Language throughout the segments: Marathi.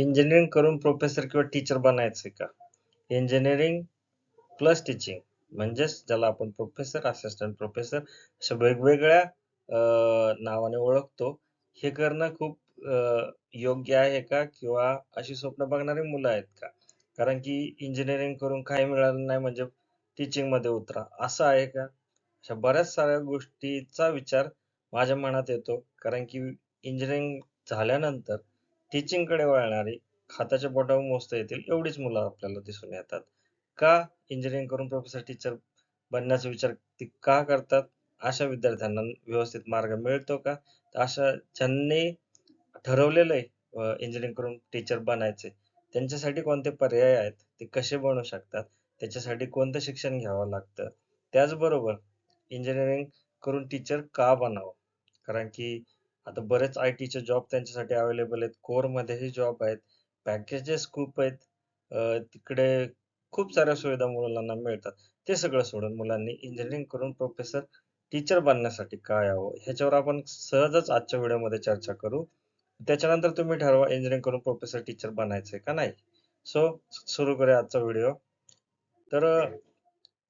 इंजिनिअरिंग करून प्रोफेसर किंवा टीचर बनायचं का? इंजिनिअरिंग प्लस टीचिंग म्हणजेच ज्याला आपण प्रोफेसर असिस्टंट प्रोफेसर अशा वेगवेगळ्या नावाने ओळखतो. हे करणं खूप योग्य आहे का? किंवा अशी स्वप्न बघणारी मुलं आहेत का? कारण की इंजिनिअरिंग करून काही मिळालं नाही म्हणजे टीचिंगमध्ये उतरा. असं आहे का? अशा बऱ्याच साऱ्या गोष्टीचा विचार माझ्या मनात येतो. कारण की इंजिनिअरिंग झाल्यानंतर टीचिंगकडे वळणारी हाताच्या बोटावर मोजता येतील एवढीच मुलं आपल्याला दिसून येतात. का इंजिनिअरिंग करून प्रोफेसर टीचर बनण्याचा विचार ती का करतात? अशा विद्यार्थ्यांना व्यवस्थित मार्ग मिळतो का? अशा ज्यांनी ठरवलेलं आहे इंजिनिअरिंग करून टीचर बनायचे त्यांच्यासाठी कोणते पर्याय आहेत? ते कसे बनू शकतात? त्याच्यासाठी कोणतं शिक्षण घ्यावं लागतं? त्याचबरोबर इंजिनिअरिंग करून टीचर का बनावं? कारण की आता बरेच आय टीचे जॉब त्यांच्यासाठी अवेलेबल आहेत. कोर मध्येही जॉब आहेत. पॅकेजेस खूप आहेत तिकडे खूप साऱ्या सुविधा मुलांना मिळतात. ते सगळं सोडून मुलांनी इंजिनिअरिंग करून प्रोफेसर टीचर बनण्यासाठी काय यावं ह्याच्यावर आपण सहजच आजच्या व्हिडिओमध्ये चर्चा करू. त्याच्यानंतर तुम्ही ठरवा इंजिनिअरिंग करून प्रोफेसर टीचर बनायचंय का नाही. सो सुरू करूया आजचा व्हिडिओ तर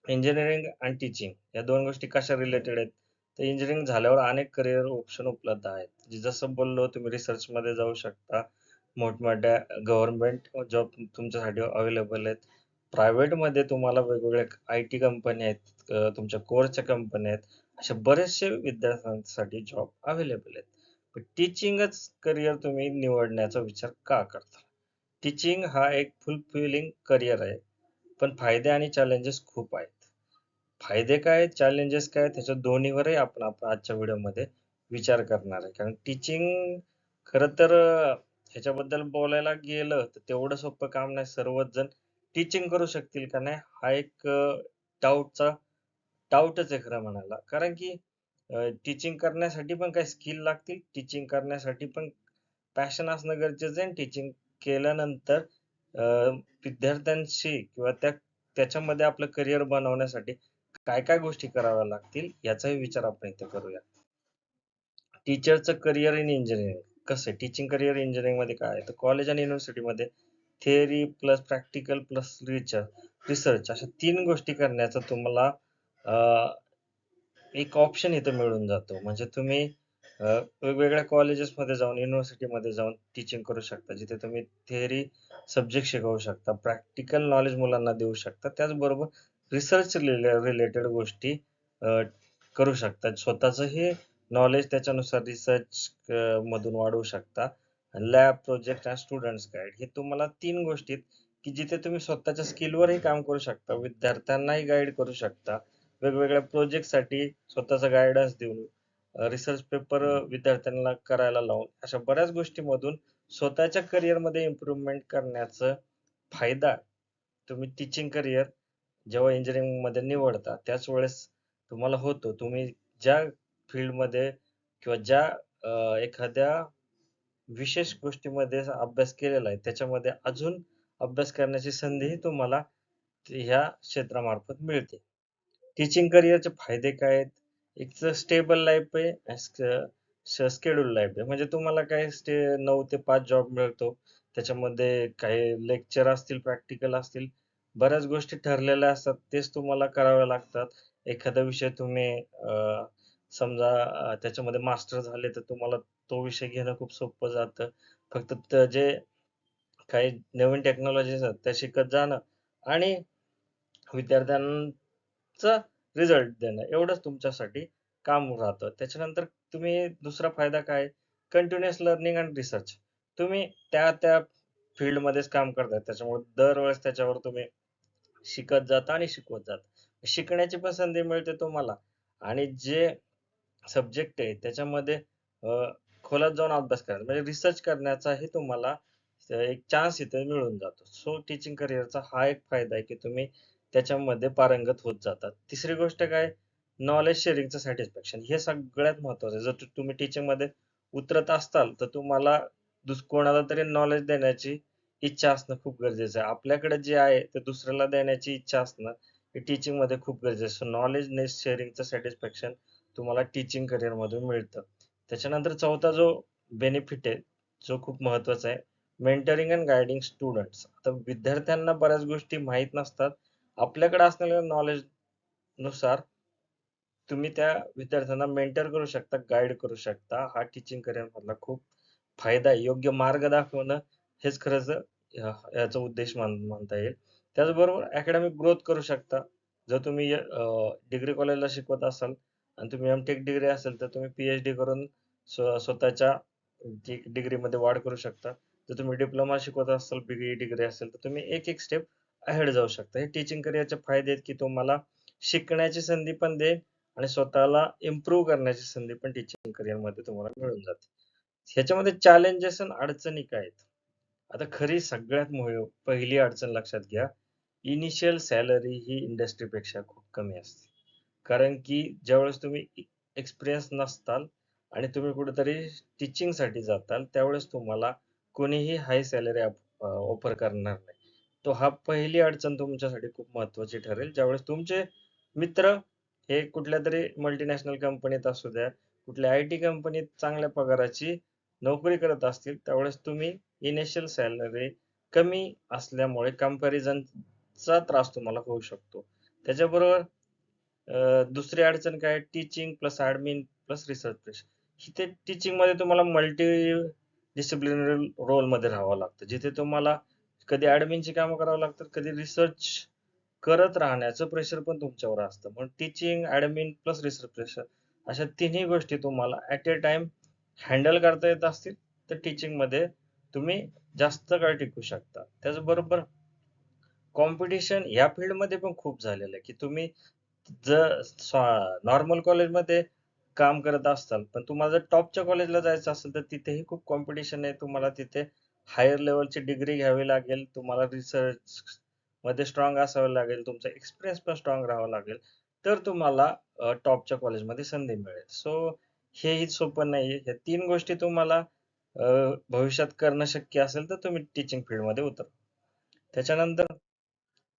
इंजिनिअरिंग आणि टीचिंग या दोन गोष्टी कशा रिलेटेड आहेत? तर इंजिनिअरिंग झाल्यावर अनेक करिअर ऑप्शन उपलब्ध आहेत. जे जसं बोललो तुम्ही रिसर्च मध्ये जाऊ शकता. मोठमोठ्या गव्हर्नमेंट जॉब तुमच्यासाठी अवेलेबल आहेत. प्रायव्हेटमध्ये तुम्हाला वेगवेगळ्या आय टी कंपनी आहेत तुमच्या कोरच्या कंपन्या आहेत. अशा बरेचसे विद्यार्थ्यांसाठी जॉब अवेलेबल आहेत. पण टीचिंगच करिअर तुम्ही निवडण्याचा विचार का करता? टीचिंग हा एक फुलफिलिंग करिअर आहे. पण फायदे आणि चॅलेंजेस खूप आहेत. फायदे काय चॅलेंजेस काय त्याच्या दोन्हीवरही आपण आपण आजच्या व्हिडिओमध्ये विचार करणार आहे. कारण टीचिंग खरं तर ह्याच्याबद्दल बोलायला गेलं तर तेवढं सोपं काम नाही. सर्वच जण टीचिंग करू शकतील का नाही हा एक डाऊटचा डाऊटच आहे खरं म्हणायला. कारण की टीचिंग करण्यासाठी पण काही स्किल लागतील. टीचिंग करण्यासाठी पण पॅशन असणं गरजेचं आहे. टीचिंग केल्यानंतर विद्यार्थ्यांशी किंवा त्या त्याच्यामध्ये आपलं करिअर बनवण्यासाठी काय काय गोष्टी कराव्या लागतील याचाही विचार आपण इथे करूया. टीचरचं करिअर इन इंजिनिअरिंग कसं आहे? टीचिंग करिअर इंजिनिअरिंगमध्ये काय तर कॉलेज आणि युनिव्हर्सिटी मध्ये theory plus practical plus research research अशा तीन गोष्टी करण्याचा तुम्हाला एक ऑप्शन इथं मिळून जातो. म्हणजे तुम्ही वेगवेगळ्या कॉलेजेस मध्ये जाऊन युनिव्हर्सिटीमध्ये जाऊन टीचिंग करू शकता. जिथे तुम्ही थिअरी सब्जेक्ट शिकवू शकता प्रॅक्टिकल नॉलेज मुलांना देऊ शकता. त्याचबरोबर रिसर्च रिलेटेड गोष्टी करू शकता स्वतःचं हे नॉलेज त्याच्यानुसार रिसर्च मधून वाढवू शकता. लॅब प्रोजेक्ट आणि स्टुडंट्स गाईड हे तुम्हाला तीन गोष्टीत की जिथे तुम्ही स्वतःच्या स्किलवरही काम करू शकता विद्यार्थ्यांनाही गाईड करू शकता. वेगवेगळ्या प्रोजेक्टसाठी स्वतःचा गायडन्स देऊन रिसर्च पेपर विद्यार्थ्यांना करायला लावून अशा बऱ्याच गोष्टीमधून स्वतःच्या करिअरमध्ये मध्ये इम्प्रुव्हमेंट करण्याचं फायदा तुम्ही टीचिंग करिअर जेव्हा इंजिनिअरिंगमध्ये निवडता त्याच वेळेस तुम्हाला होतो तुम्ही ज्या फील्डमध्ये किंवा ज्या एखाद्या विशेष गोष्टीमध्ये अभ्यास केलेला आहे त्याच्यामध्ये अजून अभ्यास करण्याची संधीही तुम्हाला ह्या क्षेत्रामार्फत मिळते. टीचिंग करिअरचे फायदे काय आहेत? एक तर स्टेबल लाईफ आहे स्केड्यूल लाईफ आहे. म्हणजे तुम्हाला काय स्टे नऊ ते पाच जॉब मिळतो. त्याच्यामध्ये काही लेक्चर असतील प्रॅक्टिकल असतील बऱ्याच गोष्टी ठरलेल्या असतात तेच तुम्हाला कराव्या लागतात. एखादा विषय तुम्ही अं, समजा त्याच्यामध्ये मास्टर झाले तर तुम्हाला तो विषय घेणं खूप सोपं जातं. फक्त जे काही नवीन टेक्नॉलॉजीज आहेत त्या शिकत जाणं आणि विद्यार्थ्यांचा रिझल्ट देणं एवढंच तुमच्यासाठी काम राहतं. त्याच्यानंतर तुम्ही दुसरा फायदा काय? कंटिन्युअस लर्निंग अँड रिसर्च तुम्ही त्या त्या फील्डमध्येच मध्येच काम करताय त्याच्यामुळे दरवेळेस त्याच्यावर तुम्ही शिकत जाता आणि शिकवत जाता. शिकण्याची पण संधी मिळते तुम्हाला. आणि जे सब्जेक्ट आहे त्याच्यामध्ये खोलात जाऊन अभ्यास करायचा म्हणजे रिसर्च करण्याचाही तुम्हाला एक चान्स इथे मिळून जातो. सो टीचिंग करिअरचा हा एक फायदा आहे की तुम्ही त्याच्यामध्ये पारंगत होत जातात तिसरी गोष्ट काय? नॉलेज शेअरिंगचं सॅटिस्फॅक्शन हे सगळ्यात महत्वाचं आहे. जर तुम्ही टीचिंगमध्ये उतरत असाल तर तुम्हाला दुस कोणाला तरी नॉलेज देण्याची इच्छा असणं खूप गरजेचं आहे. आपल्याकडे जे आहे ते दुसऱ्याला देण्याची इच्छा असणं हे टीचिंगमध्ये खूप गरजेचं आहे. नॉलेज शेअरिंगचं सॅटिस्फॅक्शन तुम्हाला टीचिंग करिअर मधून मिळतं. त्याच्यानंतर चौथा जो बेनिफिट आहे जो खूप महत्त्वाचा आहे मेंटरिंग अँड गायडिंग स्टुडंट्स आता विद्यार्थ्यांना बऱ्याच गोष्टी माहीत नसतात. आपल्याकडे असलेल्या नॉलेजनुसार तुम्ही त्या विद्यार्थ्यांना मेंटर करू शकता गाईड करू शकता. हा टीचिंग करिअर मधला खूप फायदा आहे. योग्य मार्ग दाखवणं हेच खरंच याचा उद्देश मान- म्हणता येईल. त्याचबरोबर अकॅडमिक ग्रोथ करू शकता. जर तुम्ही डिग्री कॉलेजला शिकवत असाल आणि तुम्ही एम टेक डिग्री असेल तर तुम्ही पीएच डी करून स्वतःच्या डिग्री मध्ये वाढ करू शकता. जर तुम्ही डिप्लोमा शिकवत असाल बी डिग्री असेल तर तुम्ही एक एक स्टेप अहेड जाऊ शकता. हे टीचिंग करिअरचे फायदे आहेत की तुम्हाला शिकण्याची संधी पण देईल आणि स्वतःला इम्प्रूव्ह करण्याची संधी पण टीचिंग करिअरमध्ये तुम्हाला मिळून जाते. ह्याच्यामध्ये चॅलेंजेस आणि अडचणी काय आहेत? आता खरी सगळ्यात पहिली अडचण लक्षात घ्या. इनिशियल सॅलरी ही इंडस्ट्रीपेक्षा खूप कमी असते. कारण की ज्यावेळेस तुम्ही एक्सपिरियन्स नसताल आणि तुम्ही कुठेतरी टीचिंगसाठी जाताल त्यावेळेस तुम्हाला कोणीही हाय सॅलरी ऑफर करणार नाही. तो हा पहिली अडचण तुमच्यासाठी खूप महत्वाची ठरेल. ज्यावेळेस तुमचे मित्र हे कुठल्या तरी मल्टीनॅशनल कंपनीत असू द्या कुठल्या आय टी कंपनीत चांगल्या पगाराची नोकरी करत असतील त्यावेळेस तुम्ही इनिशियल सॅलरी कमी असल्यामुळे कम्पॅरिझनचा त्रास तुम्हाला होऊ शकतो. त्याच्याबरोबर दुसरी अडचण काय teaching plus admin plus research pressure इथे टीचिंगमध्ये तुम्हाला मल्टी डिसिप्लिनरी रोलमध्ये राहावं लागतं. जिथे तुम्हाला कधी ऍडमिनची कामं करावं लागतात कधी रिसर्च करत राहण्याचं प्रेशर पण तुमच्यावर असतं. म्हणून teaching admin plus research pressure अशा तिन्ही गोष्टी तुम्हाला ऍट ए टाइम हँडल करता येत असतील तर टीचिंगमध्ये तुम्ही जास्त काळ टिकू शकता. त्याचबरोबर कॉम्पिटिशन या फील्डमध्ये पण खूप झालेलं आहे. की तुम्ही जर नॉर्मल कॉलेजमध्ये काम करत असाल पण तुम्हाला जर टॉपच्या कॉलेजला जायचं असेल तर तिथेही खूप कॉम्पिटिशन आहे. तुम्हाला तिथे हायर लेवलची डिग्री घ्यावी लागेल. तुम्हाला रिसर्च मध्ये स्ट्रॉंग असावं लागेल. तुमचा एक्सपिरियन्स पण स्ट्रॉंग राहावा लागेल. तर तुम्हाला टॉपच्या कॉलेजमध्ये संधी मिळेल. सो हेही सोपं नाहीये. ह्या तीन गोष्टी तुम्हाला भविष्यात करणं शक्य असेल तर तुम्ही टीचिंग फील्डमध्ये उतरा. त्याच्यानंतर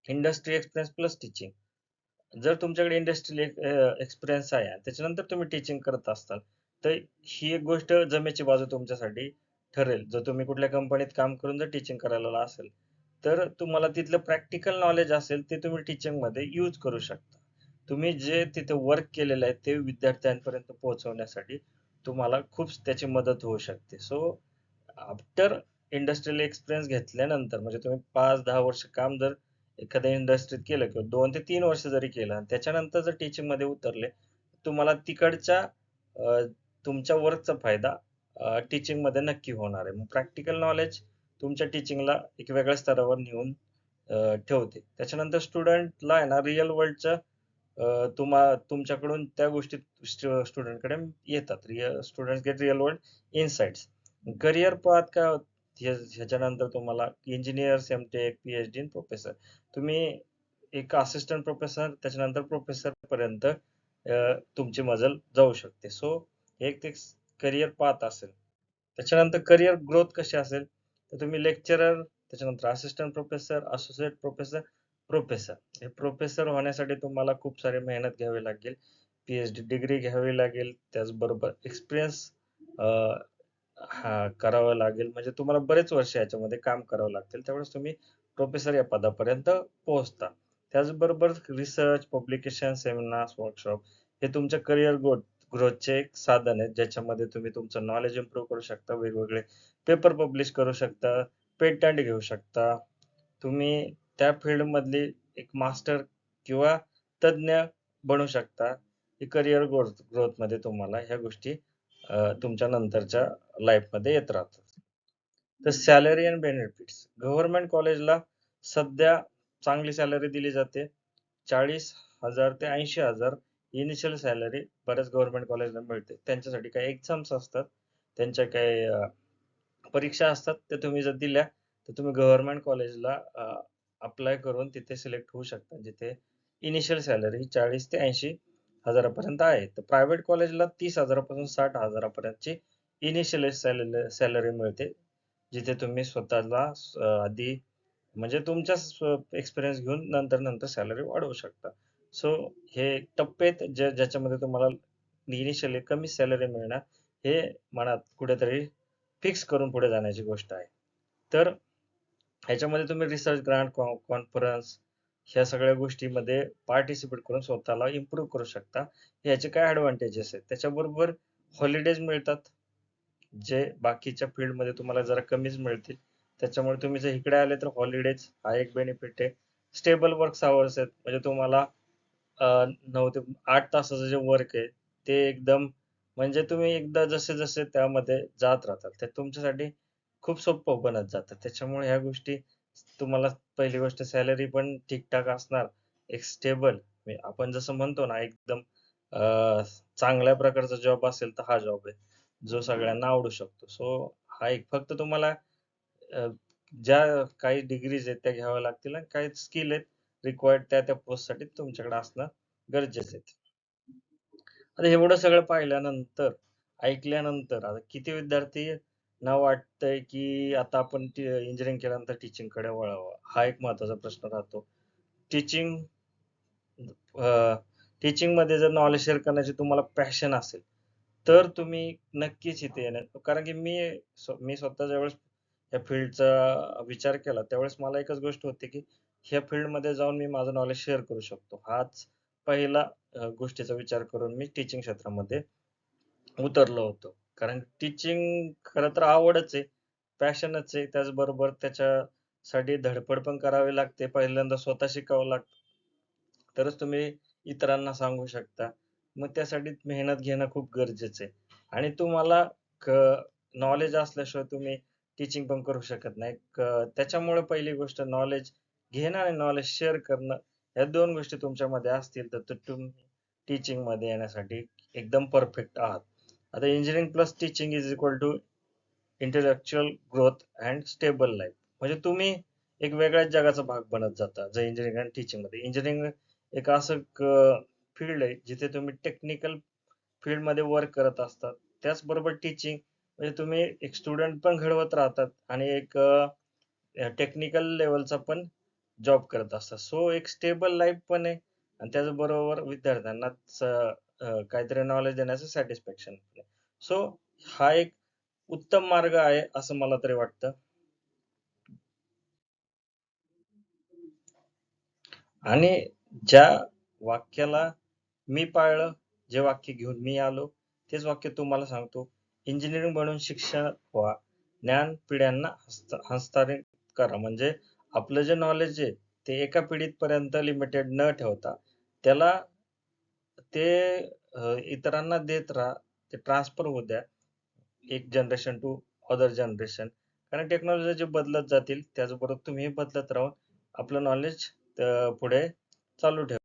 इंडस्ट्री एक्सपिरियन्स प्लस टीचिंग जर तुमच्याकडे इंडस्ट्री एक्सपिरियन्स आहे त्याच्यानंतर तुम्ही टीचिंग करत असताल तर ही एक गोष्ट जमेची बाजू तुमच्यासाठी ठरेल. जर तुम्ही कुठल्या कंपनीत काम करून जर टीचिंग करायला असेल तर तुम्हाला तिथलं प्रॅक्टिकल नॉलेज असेल ते तुम्ही टीचिंगमध्ये यूज करू शकता. तुम्ही जे तिथे वर्क केलेलं आहे ते विद्यार्थ्यांपर्यंत पोहोचवण्यासाठी तुम्हाला खूप त्याची मदत होऊ शकते. सो आफ्टर इंडस्ट्रियल एक्सपिरियन्स घेतल्यानंतर म्हणजे तुम्ही पाच दहा वर्ष काम जर एखाद्या इंडस्ट्रीत केलं किंवा दोन ते तीन वर्ष जरी केलं आणि त्याच्यानंतर जर टीचिंगमध्ये उतरले तुम्हाला तिकडच्या तुमच्या वर्कचा फायदा टीचिंगमध्ये नक्की होणार आहे. मग प्रॅक्टिकल नॉलेज तुमच्या टीचिंगला एक वेगळ्या स्तरावर नेऊन ठेवते. त्याच्यानंतर स्टुडंटला आहे ना रिअल वर्ल्डच्या तुम्हा तुमच्याकडून त्या गोष्टी स्टुडंटकडे येतात. Real student get real world insights career path काय ह्याच्यानंतर तुम्हाला इंजिनियर एच डी प्रोफेसर तुम्ही एक असिस्टंट प्रोफेसर त्याच्यानंतर प्रोफेसर पर्यंत तुमची मजल जाऊ शकते. सो एक ते करिअर पाथ असेल. त्याच्यानंतर करिअर ग्रोथ कशी असेल? तर तुम्ही लेक्चरर त्याच्यानंतर assistant professor associate professor professor हे प्रोफेसर होण्यासाठी तुम्हाला खूप सारी मेहनत घ्यावी लागेल. पीएचडी डिग्री घ्यावी लागेल. त्याचबरोबर एक्सपिरियन्स हा करावं लागेल. म्हणजे तुम्हाला बरेच वर्ष याच्यामध्ये काम करावं लागतील. त्यावेळेस तुम्ही प्रोफेसर या पदापर्यंत पोहोचता. त्याचबरोबर रिसर्च पब्लिकेशन सेमिनार्स वर्कशॉप हे तुमच्या करिअर ग्रोथ ग्रोथचे एक साधन आहे ज्याच्यामध्ये तुम्ही तुमचं नॉलेज इम्प्रूव्ह करू शकता. वेगवेगळे पेपर पब्लिश करू शकता. पेटंट घेऊ शकता. तुम्ही त्या फील्ड मधली एक मास्टर किंवा तज्ञ बनू शकता ही करिअर ग्रोथ ग्रोथमध्ये तुम्हाला ह्या गोष्टी तुमच्या नंतरच्या लाईफमध्ये येत राहतात. तर सॅलरी अँड बेनिफिट्स गव्हर्नमेंट कॉलेजला सध्या चांगली सॅलरी दिली जाते. चाळीस हजार ते ऐंशी हजार इनिशियल सॅलरी बऱ्याच गव्हर्नमेंट कॉलेजला मिळते. त्यांच्यासाठी काही एक्झाम्स असतात. त्यांच्या काही परीक्षा असतात. त्या तुम्ही जर दिल्या तर तुम्ही गव्हर्नमेंट कॉलेजला अप्लाय करून तिथे सिलेक्ट होऊ शकता जिथे इनिशियल सॅलरी चाळीस ते ऐंशी हजारापर्यंत आहे. तर प्रायव्हेट कॉलेजला तीस हजारापासून साठ हजारापर्यंतची इनिशियल सॅलरी मिळते. जिथे तुम्ही स्वतःला आधी म्हणजे तुमच्या एक्सपिरियन्स घेऊन नंतर नंतर सॅलरी वाढवू शकता. सो हे टप्पेत जे ज्या ज्याच्यामध्ये तुम्हाला इनिशियली कमी सॅलरी मिळणार हे मनात कुठेतरी फिक्स करून पुढे जाण्याची गोष्ट आहे. तर ह्याच्यामध्ये तुम्ही रिसर्च ग्रांट कॉन्फरन्स ह्या सगळ्या गोष्टीमध्ये पार्टिसिपेट करून स्वतःला इम्प्रूव्ह करू शकता. ह्याचे काय ऍडव्हान्टेजेस आहेत? त्याच्याबरोबर हॉलिडेज मिळतात जे बाकीच्या फील्डमध्ये तुम्हाला जरा कमीच मिळतील. त्याच्यामुळे तुम्ही जर इकडे आले तर हॉलिडेज हा एक बेनिफिट आहे. स्टेबल वर्क आवर्स आहेत. म्हणजे तुम्हाला नऊ ते आठ तासाचं जे वर्क आहे ते एकदम म्हणजे तुम्ही एकदा जसे जसे त्यामध्ये जात राहतात ते तुमच्यासाठी खूप सोपं बनत जातं. त्याच्यामुळे ह्या गोष्टी तुम्हाला पहिली गोष्ट सॅलरी पण ठीकठाक असणार. एक स्टेबल आपण जसं म्हणतो ना एकदम अं, चांगल्या प्रकारचा जॉब असेल तर हा जॉब आहे जो सगळ्यांना आवडू शकतो. सो हा एक. फक्त तुम्हाला ज्या काही डिग्रीज आहेत त्या घ्याव्या लागतील आणि काही स्किल आहेत रिक्वायर्ड त्या त्या पोस्टसाठी तुमच्याकडे असणं गरजेचं आहे. आता एवढं सगळं पाहिल्यानंतर ऐकल्यानंतर आता किती विद्यार्थी ना वाटतंय की आता आपण इंजिनिअरिंग केल्यानंतर टीचिंगकडे वळावं. हा एक महत्त्वाचा प्रश्न राहतो. टीचिंग टीचिंगमध्ये जर नॉलेज शेअर करण्याची तुम्हाला पॅशन असेल तर तुम्ही नक्कीच इथे येणार. कारण की मी मी स्वतः ज्यावेळेस या फील्डचा विचार केला त्यावेळेस मला एकच गोष्ट होती की ह्या फील्डमध्ये जाऊन मी माझं नॉलेज शेअर करू शकतो. हाच पहिला गोष्टीचा विचार करून मी टीचिंग क्षेत्रामध्ये उतरलो होतो. कारण टीचिंग खरं तर आवडच आहे. पॅशनच आहे. त्याचबरोबर त्याच्यासाठी धडपड पण करावी लागते. पहिल्यांदा स्वतः शिकावं लागतं. तरच तुम्ही इतरांना सांगू शकता. मग त्यासाठी मेहनत घेणं खूप गरजेचं आहे. आणि तुम्हाला नॉलेज असल्याशिवाय तुम्ही टीचिंग पण करू शकत नाही. त्याच्यामुळे पहिली गोष्ट नॉलेज घेणं आणि नॉलेज शेअर करणं या दोन गोष्टी तुमच्यामध्ये असतील. तर तुम्ही टीचिंगमध्ये येण्यासाठी एकदम परफेक्ट आहात. आता engineering plus teaching is equal to intellectual growth and stable life म्हणजे तुम्ही एक वेगळ्याच जगाचा भाग बनत जाता जर इंजिनिअरिंग आणि टीचिंगमध्ये. इंजिनिअरिंग एक असं फील्ड आहे जिथे तुम्ही टेक्निकल फील्डमध्ये वर्क करत असतात. त्याचबरोबर टीचिंग म्हणजे तुम्ही एक स्टुडंट पण घडवत राहतात आणि एक टेक्निकल लेवलचा पण जॉब करत असतात. सो एक स्टेबल लाईफ पण आहे. आणि त्याचबरोबर विद्यार्थ्यांना काहीतरी नॉलेज देण्याचं सॅटिस्फॅक्शन सो हा एक उत्तम मार्ग आहे असं मला तरी वाटतं. आणि ज्या वाक्याला मी पाळलं जे वाक्य घेऊन मी आलो तेच वाक्य तुम्हाला सांगतो. इंजिनिअरिंग बनून शिक्षण व्हा. ज्ञान पिढ्यांना हस्तांतरित करा. म्हणजे आपलं जे नॉलेज आहे ते एका पिढीपर्यंत लिमिटेड न ठेवता त्याला ते इतरांना देत राहा ते ट्रान्सफर होऊ द्या. एक जनरेशन टू अदर जनरेशन कारण टेक्नॉलॉजी जे बदलत जातील त्याचबरोबर तुम्ही बदलत राहून आपलं नॉलेज पुढे चालू ठेवा.